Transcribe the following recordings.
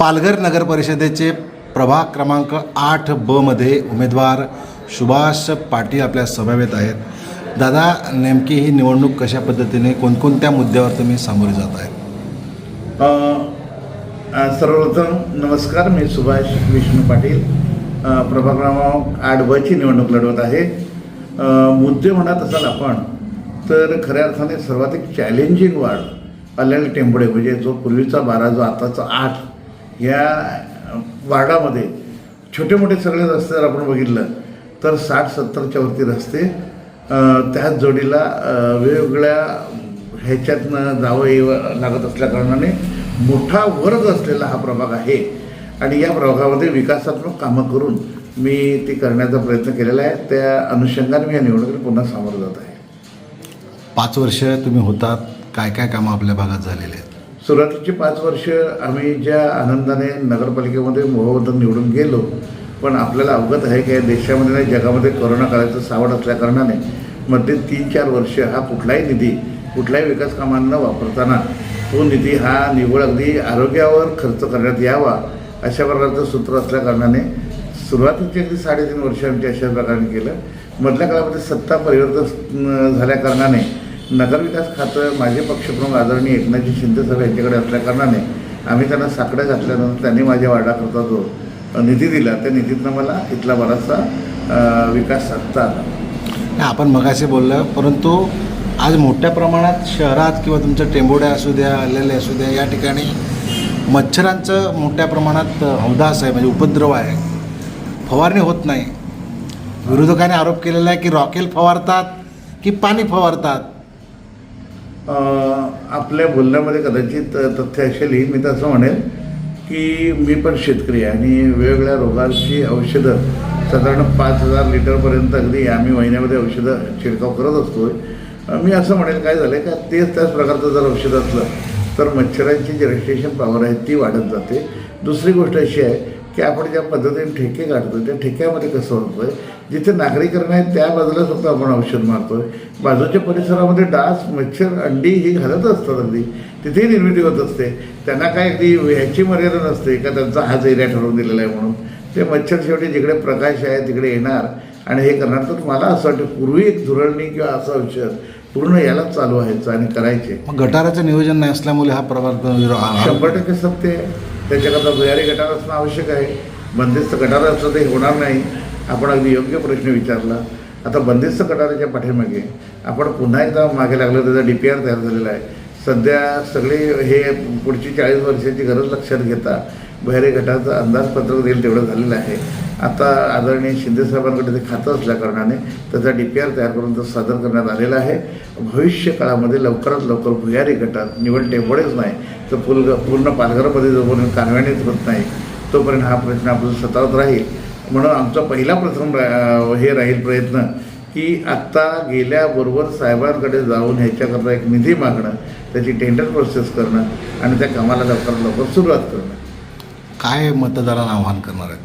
पालघर नगर परिषदेचे प्रभाग क्रमांक आठ बमध्ये उमेदवार सुभाष पाटील आपल्या समवेत आहेत. दादा नेमकी ही निवडणूक कशा पद्धतीने कोणकोणत्या मुद्द्यावर तुम्ही सामोरे जात आहे सर्वप्रथम नमस्कार मी सुभाष विष्णू पाटील. प्रभाग क्रमांक आठ बची निवडणूक लढवत आहे. मुद्दे म्हणत असाल आपण तर खऱ्या अर्थाने सर्वाधिक चॅलेंजिंग वाढ अल्याल टेंबडे म्हणजे जो पूर्वीचा बारा जो आताचा आठ या वार्डामध्ये छोटे मोठे सगळे रस्ते जर आपण बघितलं तर साठ सत्तरच्या वरती रस्ते त्याच जोडीला वेगवेगळ्या ह्याच्यातनं जावं यावं लागत असल्याकारणाने मोठा वर्ग असलेला हा प्रभाग आहे. आणि या प्रभागामध्ये विकासात्मक कामं करून मी ती करण्याचा प्रयत्न केलेला आहे. त्या अनुषंगाने मी या निवडणुकीत पुन्हा सामोरं जात आहे. पाच वर्ष तुम्ही होतात. काय काय कामं आपल्या भागात झालेले आहेत? सुरुवातीची पाच वर्ष आम्ही ज्या आनंदाने नगरपालिकेमध्ये मोहबद्दल निवडून गेलो पण आपल्याला अवगत आहे की या देशामध्ये नाही जगामध्ये कोरोना काळाचं सावड असल्याकारणाने मध्ये तीन चार वर्ष हा कुठलाही निधी कुठल्याही विकास कामांना वापरताना तो निधी हा निव्वळ अगदी आरोग्यावर खर्च करण्यात यावा अशा प्रकारचं सूत्र असल्याकारणाने सुरुवातीची अगदी साडेतीन वर्ष आमच्या अशा प्रकारे केलं. मधल्या काळामध्ये सत्ता परिवर्तन झाल्याकारणाने नगरविकास खातं माझे पक्षप्रमुख आदरणीय एकनाथजी शिंदे साहेब यांच्याकडे असल्याकारणाने आम्ही त्यांना साकडं घातल्यानंतर त्यांनी माझ्या वार्डाकरता जो निधी दिला त्या निधीतनं मला इथला बराचसा विकास साधता आला. आपण मगाशी बोललं परंतु आज मोठ्या प्रमाणात शहरात किंवा तुमच्या टेंबोड्या असू द्या आलेले असू द्या या ठिकाणी मच्छरांचं मोठ्या प्रमाणात हौदास आहे म्हणजे उपद्रव आहे. फवारणी होत नाही. विरोधकाने आरोप केलेला आहे की रॉकेल फवारतात की पाणी फवारतात. आपल्या बोलण्यामध्ये कदाचित तथ्य असेल ही मी तर असं म्हणेन की मी पण शेतकरी आहे आणि वेगवेगळ्या रोगांची औषधं साधारण पाच हजार लिटरपर्यंत अगदी आम्ही महिन्यामध्ये औषधं शिडकाव करत असतो मी असं म्हणेल काय झालं आहे का तेच त्याच प्रकारचं जर औषध असलं तर मच्छरांची जी रेजिस्ट्रेशन पॉवर आहे ती वाढत जाते. दुसरी गोष्ट अशी आहे की आपण ज्या पद्धतीने ठेके काढतो त्या ठेक्यामध्ये कसं होतं आहे जिथे नागरीकरण आहे त्या बाजूला फक्त आपण औषध मारतोय. बाजूच्या परिसरामध्ये डास मच्छर अंडी ही घालत असतात अगदी. तिथेही निर्मिती होत असते. त्यांना काय अगदी ह्याची मर्यादा नसते का त्यांचा हाच एरिया ठरवून दिलेला आहे म्हणून. ते मच्छर शेवटी जिकडे प्रकाश आहे तिकडे येणार. आणि हे करणार. तर मला असं वाटतं पूर्वी एक धुरळणी किंवा असं औषध पूर्ण यालाच चालू व्हायचं आणि करायचे. मग गटाराचं नियोजन नाही असल्यामुळे हा प्रभाग शंभर टक्के सत्य त्याच्याकरता भुयारी गटार असणं आवश्यक आहे. बंदिस्त गटार असं ते होणार नाही. आपण अगदी योग्य प्रश्न विचारला. आता बंदिस्त गटाराच्या पाठीमागे आपण पुन्हा एकदा मागे लागलो त्याचा डी पी आर तयार झालेला आहे. सध्या सगळे हे पुढची चाळीस वर्षाची गरज लक्षात घेता बहिरे गटाचं अंदाजपत्रक देईल तेवढं झालेलं आहे. आता आदरणीय शिंदे साहेबांकडे ते खातं असल्याकारणाने त्याचा डी पी आर तयार करून तो सादर करण्यात आलेला आहे. भविष्य काळामध्ये लवकरात लवकर भुयारी गटात निवड टेंबोडेच नाही. तर पूर्ण पूर्ण पालघरमध्ये जोपर्यंत कार्यान्वित होत नाही तोपर्यंत हा प्रश्न आपल्याला सतावत राहील. म्हणून आमचा पहिला प्रथम रा- हे राहील प्रयत्न की आत्ता गेल्याबरोबर साहेबांकडे जाऊन ह्याच्याकरता एक निधी मागणं त्याची टेंडर प्रोसेस करणं आणि त्या कामाला लवकरात लवकर सुरुवात करणं. काय मतदारांना आव्हान करणार आहेत?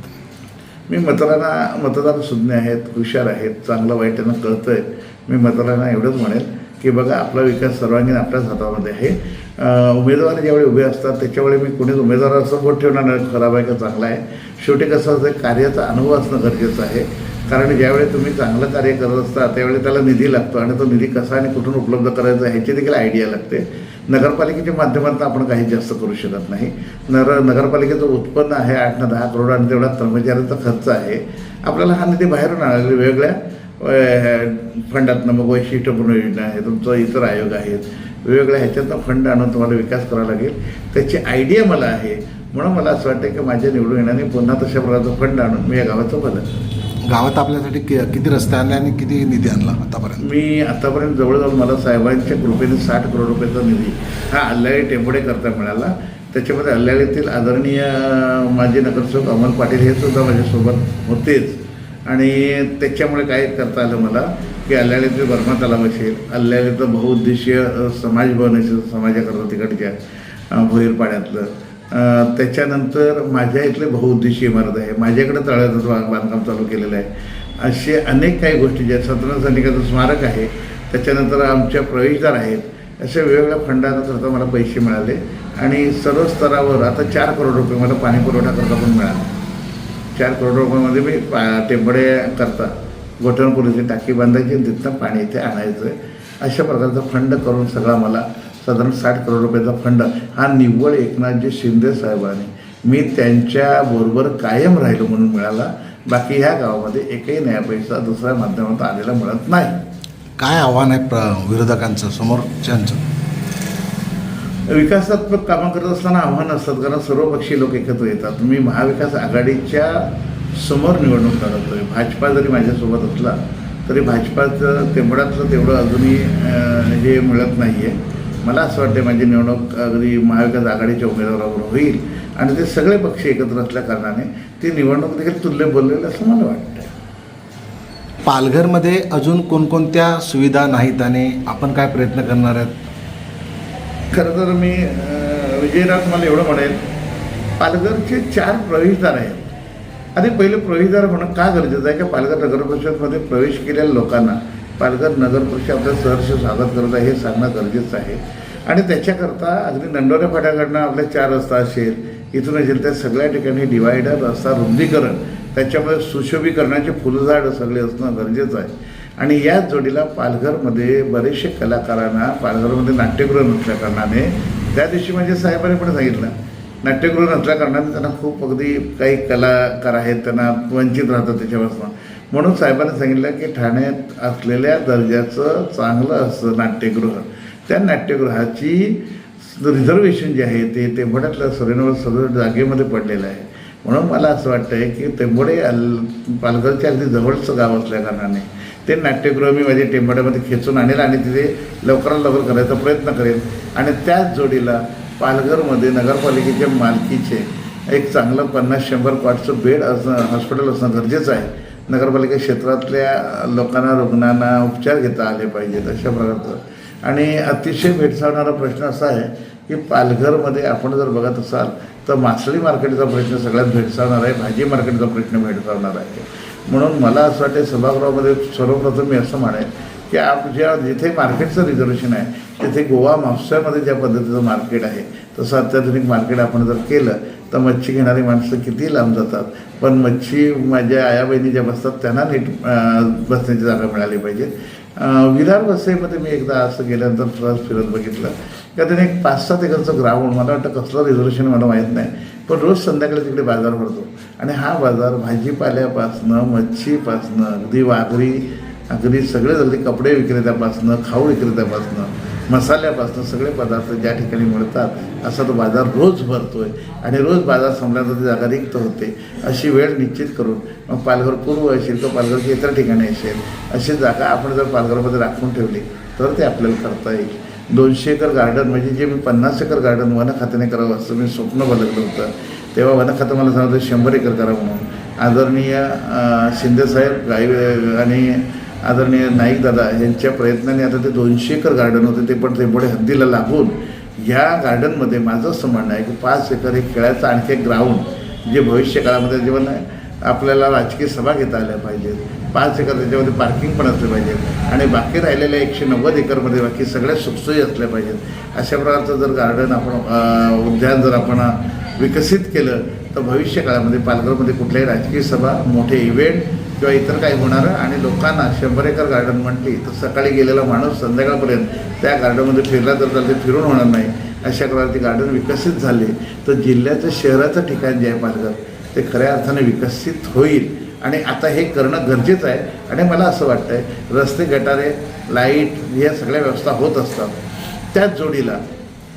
मी मतदारांना मतदार सुज्ञ आहेत हुशार आहेत चांगलं वाईट त्यांना कळतं आहे मी मतदारांना एवढंच म्हणेल की बघा आपला विकास सर्वांगीण आपल्याच हातामध्ये आहे. उमेदवार ज्यावेळी उभे असतात त्याच्यावेळी मी कुणीच उमेदवाराचं बोट ठेवणार नाही. खराब आहे का चांगला आहे. शेवटी कसं असतं कार्याचा अनुभव असणं गरजेचं आहे. कारण ज्यावेळी तुम्ही चांगलं कार्य करत असता त्यावेळी त्याला निधी लागतो आणि तो निधी कसा आणि कुठून उपलब्ध करायचा ह्याची देखील आयडिया लागते. नगरपालिकेच्या माध्यमातून आपण काही जास्त करू शकत नाही. नगर नगरपालिकेचं उत्पन्न आहे आठ ना दहा करोड आणि तेवढा कर्मचाऱ्यांचा खर्च आहे. आपल्याला हा निधी बाहेरून आणायला वेगळ्या फंडातनं मग वैशिष्ट्यपूर्ण योजना आहे तुमचं इतर आयोग आहेत. वेगवेगळ्या ह्याच्यातनं फंड आणून तुम्हाला विकास करावा लागेल. त्याची आयडिया मला आहे. म्हणून मला असं वाटतं की माझ्या निवडून येण्याने पुन्हा तशा प्रकारचं फंड आणून मी या गावाचं भलं. गावात आपल्यासाठी कि- किती रस्ते आणले आणि किती निधी आणला आतापर्यंत? मी आतापर्यंत जवळजवळ मला साहेबांच्या कृपेने साठ करोड रुपयाचा निधी हा अल्लाळी टेंबोडे करता मिळाला. त्याच्यामध्ये अल्लाळीतील आदरणीय माजी नगरसेवक अमोल पाटील हे सुद्धा माझ्यासोबत होतेच. आणि त्याच्यामुळे काय करता आलं मला की अल्लाळीतील बर्मा तलाव असेल अल्लाळीचं बहुउद्देशीय समाज भवन असेल समाजाकरता तिकडच्या भोईर पाण्यातलं त्याच्यानंतर माझ्या इथले बहुउद्देशीय इमारत आहे. माझ्याकडे तळ्याचं बांधकाम चालू केलेलं आहे. असे अनेक काही गोष्टी ज्या सतरा सैनिकाचं स्मारक आहे त्याच्यानंतर आमच्या प्रवेशदार आहेत. अशा वेगवेगळ्या फंडांना सुद्धा मला पैसे मिळाले आणि सर्व स्तरावर आता चार करोड रुपये मला पाणी पुरवठा करता पण मिळाला. चार करोड रुपयामध्ये मी पा टेंबडे करता. गोठण पोलीसची टाकी बांधायची तिथनं पाणी इथे आणायचं. आहे अशा प्रकारचा फंड करून सगळा मला साधारण साठ करोड रुपयाचा फंड. हा निव्वळ एकनाथजी शिंदे साहेबांनी. मी त्यांच्याबरोबर कायम राहिलो म्हणून मिळाला. बाकी ह्या गावामध्ये एकही नया पैसा दुसऱ्या माध्यमातून आलेला मिळत नाही. काय आव्हान आहे प्र विरोधकांचं समोरच्यांचं? विकासात्मक कामं करत असताना आव्हानं असतात कारण सर्व पक्षी लोक एकत्र येतात. मी महाविकास आघाडीच्या समोर निवडणूक लढवतोय. भाजपा जरी माझ्यासोबत असला तरी भाजपाचं तेवढ्यातलं तेवढं अजूनही हे म्हणजे मिळत नाही आहे मला असं वाटतं माझी निवडणूक अगदी महाविकास आघाडीच्या उमेदवारावर होईल. आणि ते सगळे पक्ष एकत्र असल्या कारणाने ती निवडणूक देखील तुल्य बोललेलं असं मला वाटतं पालघरमध्ये अजून कोणकोणत्या सुविधा नाहीत आणि आपण काय प्रयत्न करणार आहेत? खरं तर मी विजयराज मला एवढं म्हणेल पालघरचे चार प्रवेशद्वार आहेत. आधी पहिले प्रवेशद्वार म्हणून का गरजेचं आहे? की पालघर नगर परिषदमध्ये प्रवेश केलेल्या लोकांना पालघर नगर परिषद आपलं सहर्ष स्वागत करत आहे हे सांगणं गरजेचं आहे. आणि त्याच्याकरता अगदी नंडोऱ्या फाट्याकडनं आपल्या चार रस्ता असेल इथून असेल त्या सगळ्या ठिकाणी डिवायडर रस्ता रुंदीकरण त्याच्यामध्ये सुशोभीकरणाचे फुलझाड सगळे असणं गरजेचं आहे. आणि याच जोडीला पालघरमध्ये बरेचसे कलाकारांना पालघरमध्ये नाट्यगृह नसल्या कारणाने त्या दिवशी माझ्या साहेबांनी पण सांगितलं नाट्यगृह नसल्या कारणाने त्यांना खूप अगदी काही कलाकार आहेत त्यांना वंचित राहतात त्याच्यापासून. म्हणून साहेबांनी सांगितलं की ठाण्यात असलेल्या दर्जाचं चांगलं असं नाट्यगृह त्या नाट्यगृहाची रिझर्वेशन जे आहे ते तेंबड्यातल्या सरेनवर सर्व जागेमध्ये पडलेलं आहे. म्हणून मला असं वाटतं आहे की तेंबडे अल पालघरच्या अगदी जवळचं गाव असल्या कारणाने ते नाट्यगृह मी माझ्या टेंबड्यामध्ये खेचून आणेल आणि तिथे लवकरात लवकर करायचा प्रयत्न करेन आणि त्याच जोडीला पालघरमध्ये नगरपालिकेच्या मालकीचे एक चांगलं पन्नास शंभर कॉटचं बेड असणं हॉस्पिटल असणं गरजेचं आहे. नगरपालिका क्षेत्रातल्या लोकांना रुग्णांना उपचार घेता आले पाहिजेत अशा प्रकारचं. आणि अतिशय भेडसावणारा प्रश्न असा आहे की पालघरमध्ये आपण जर बघत असाल तर मासळी मार्केटचा प्रश्न सगळ्यात भेडसावणार आहे भाजी मार्केटचा प्रश्न भेडसावणार आहे. म्हणून मला असं वाटतं सभागृहामध्ये सर्वप्रथम मी असं म्हणेन की आप ज्या जिथे मार्केटचं रिझर्वेशन आहे तिथे गोवा म्हापसामध्ये ज्या पद्धतीचं मार्केट आहे तसं अत्याधुनिक मार्केट आपण जर केलं तर मच्छी घेणारी माणसं किती लांब जातात. पण मच्छी माझ्या आया बहिणी ज्या बसतात त्यांना नीट बसण्याची जागा मिळाली पाहिजे. अं, विरार वसईमध्ये मी एकदा असं गेल्यानंतर सहज फिरत बघितलं. का त्याने एक पाच सात एकरचं ग्राउंड मला वाटतं कसलं रिझर्वेशन मला माहीत नाही. पण रोज संध्याकाळी तिकडे बाजार भरतो. आणि हा बाजार भाजीपाल्यापासनं मच्छीपासनं अगदी वाघरी अगदी सगळेच अगदी कपडे विक्रेत्यापासनं खाऊ विक्रेत्यापासनं मसाल्यापासनं सगळे पदार्थ ज्या ठिकाणी मिळतात असा तो बाजार रोज भरतो आहे आणि रोज बाजार संपल्यानंतर ती जागा रिक्त होते. अशी वेळ निश्चित करून मग पालघर पूर्व असेल किंवा पालघरची इतर ठिकाणी असेल अशी जागा आपण जर पालघरमध्ये राखून ठेवली तर ते आपल्याला करता येईल. दोनशे एकर गार्डन म्हणजे जे मी पन्नास एकर गार्डन वन खात्याने करावं असं मी स्वप्न बदललं होतं. तेव्हा वन खातं मला सांगतं शंभर एकर करा म्हणून. आदरणीय शिंदेसाहेब गाई आणि आदरणीय नाईक दादा यांच्या प्रयत्नाने आता ते दोनशे एकर गार्डन होते ते पण ते पुढे हद्दीला लागून या गार्डनमध्ये माझं असं म्हणणं आहे की पाच एकर हे खेळाचं आणखी एक ग्राउंड जे भविष्य काळामध्ये जेव्हा आपल्याला राजकीय सभा घेता आल्या पाहिजेत. पाच एकर त्याच्यामध्ये पार्किंग पण असले पाहिजेत आणि बाकी राहिलेल्या एकशे नव्वद एकरमध्ये बाकी सगळ्या सुखसोयी असल्या पाहिजेत. अशा प्रकारचं जर गार्डन आपण उद्यान जर आपण विकसित केलं तर भविष्य काळामध्ये पालघरमध्ये कुठल्याही राजकीय सभा मोठे इव्हेंट किंवा इतर काही होणार आणि लोकांना शंभर एकर गार्डन म्हटली तर सकाळी गेलेला माणूस संध्याकाळपर्यंत त्या गार्डनमध्ये फिरला तर त्याला ते फिरून होणार नाही. अशा प्रकारचे गार्डन विकसित झाले तर जिल्ह्याचं शहराचं ठिकाण जे आहे पालघर ते खऱ्या अर्थाने विकसित होईल. आणि आता हे करणं गरजेचं आहे. आणि मला असं वाटतं आहे रस्ते गटारे लाइट ह्या सगळ्या व्यवस्था होत असतात. त्याच जोडीला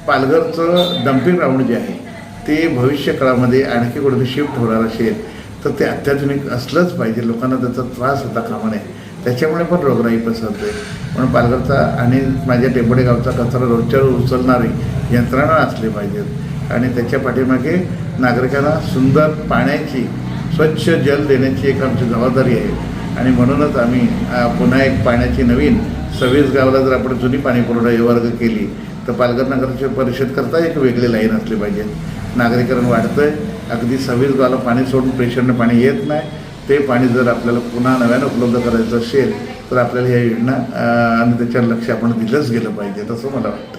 पालघरचं डम्पिंग ग्राउंड जे आहे ते भविष्य काळामध्ये आणखी कुठे शिफ्ट होणार असेल तर ते अत्याधुनिक असलंच पाहिजे. लोकांना त्याचा त्रास होता कामा नये. त्याच्यामुळे पण रोगराई पसरते. म्हणून पालघरचा आणि माझ्या टेंबडे गावचा कचरा रोजच्या रोज उचलणारी यंत्रणा असली पाहिजेत. आणि त्याच्या पाठीमागे नागरिकांना सुंदर पाण्याची स्वच्छ जल देण्याची एक आमची जबाबदारी आहे. आणि म्हणूनच आम्ही पुन्हा एक पाण्याची नवीन सव्वीस गावाला जर आपण जुनी पाणी पुरवठा विवर्ग केली तर पालघर नगरची परिषद करता एक वेगळी लाईन असली पाहिजे. नागरीकरण वाढतं आहे अगदी सव्वीस गावाला पाणी सोडून प्रेशरनं पाणी येत नाही. ते पाणी जर आपल्याला पुन्हा नव्यानं उपलब्ध करायचं असेल तर आपल्याला ह्या योजना आणि त्याच्यावर लक्ष आपण दिलंच गेलं पाहिजे तसं मला वाटतं.